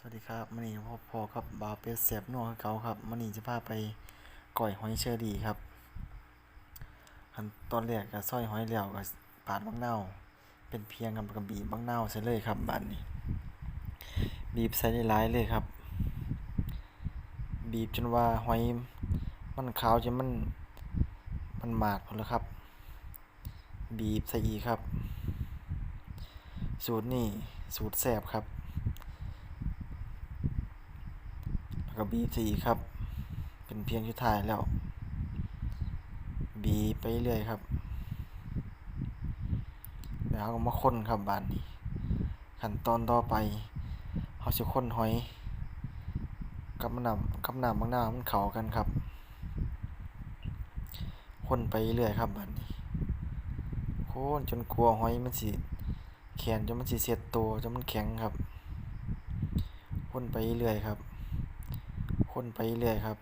สวัสดีครับมันนี้พ่อพอกับบาเป็ดเสียบนวคือเก่าครับมันนี้จะพาไปก่อยหอยเชอรี่ครับขั้นตอนแรกก็ซอยหอยแล้วก็ปาดบักนาเป็นเพียงกับกระบี่บักนาใส่เลยครับบัดนี้ บีบใส่ได้หลายเลยครับ บีบจนว่าหอยมันขาวจนมันมันหมาดหมดแล้วครับ บีบใส่อีกครับ สูตรนี่สูตรแซ่บครับ แล้ว ก็บีบสีครับ เป็นเพียงชุดท้ายแล้วบีบไปเรื่อยครับแล้วเราก็มาค้นครับบานนี้ ขั้นตอนต่อไปเราจะค้นหอยกับน้ำกับน้ำบางน้ำมันเข้ากันครับ ค้นไปเรื่อยครับบานนี้ค้นจนกลัวหอยมันสิแข็งจนมันสิเสียดตัวจนมันแข็งครับ ค้นไปเรื่อยครับ คนไปเรื่อยครับ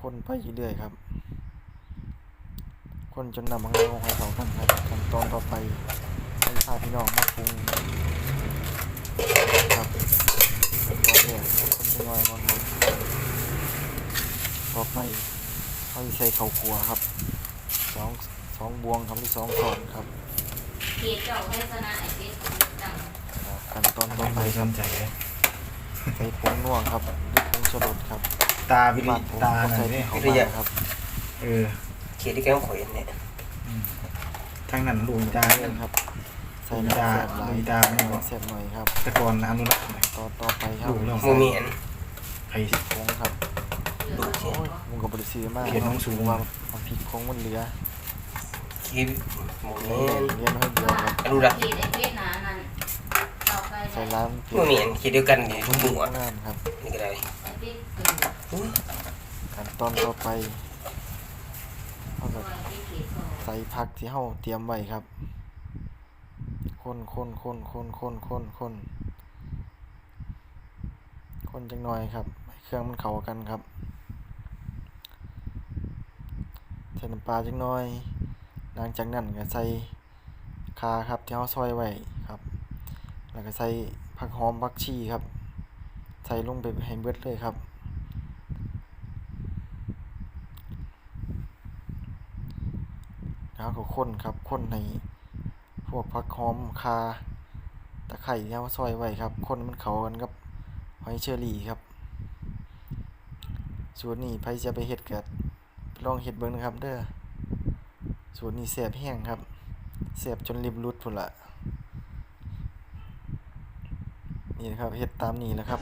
คนไปเรื่อยครับ คนจนนำมังงหอยเขากันครับขั้นตอนต่อไปให้พาพี่น้องมาปรุงครับขั้นตอนแรกคนจะน้อยก่อนครับต่อไปเขาจะใส่ข้าวคั่วครับสองสองบวงครับหรือสองช้อนครับเกียรติเจ้าให้ชนะไอ้เกียรติจังขั้นตอนต่อทำไปไมคสรับน ใจเลยใส่ผงนัวครับหรือผงชูรสครับตาวิริบ้านผมตาก็หน่ใส่อยในดิข้าวมาครับเออเขียนที่แก้มข่อยเนี่ยทั้งนั้นลุงตาเล่เนี่ยนครับ ใส่ลุยน้ำตาแซ่บหลายลุยตาไม่บอกแซ่บหน่อยครับ แต่ก่อนอนุรักษ์หน่อย ต่อต่อไปครับดูเรื่อง โมเมียนไผ่ผงครับดูเขียนโอ้ยมันก็บริสุทธิ์มากเขียนน้องสูง ว่ามันพริกคงมันเหลือเขียนโมเมียนเรียนให้เดียวครับอนุรักษ์เกี ร้านโมเมียนเขียนเดียวกันเนี่ยทุกหมู่อะงามครับนี่ก็ได้ไอ้เกียรติเอออุ้ยขั้นตอนต่อไปเราตัก็วไอ้เกียรติเออใส่ผักที่เราเตรียมไว้ครับ คนคนคนคนคนคนคนคนจังหน่อยครับให้เครื่องมันเข้ากันครับใส่น้ำปลาจังหน่อย หลังจากนั้นก็ใส่คาครับที่เราซอยไว้ครับ แล้วก็ใส่ ผักหอมผักชีครับ ใส่ลงไปให้เบิดเลยครับ แล้วก็ข้นครับข้นในพวกผักหอมคาตะไคร้ที่เราซอยไว้ครับข้นมันเข้ากันกับหอยเชอรี่ครับสูตรนี้ไผจะไปเฮ็ดก็ลองเฮ็ดเบิ่งนะครับเด้อสูตรนี้แซ่บแห้งครับแซ่บจนริมรุดพุ่นละ นี่นะครับเห็ดตามนี้แหละครับ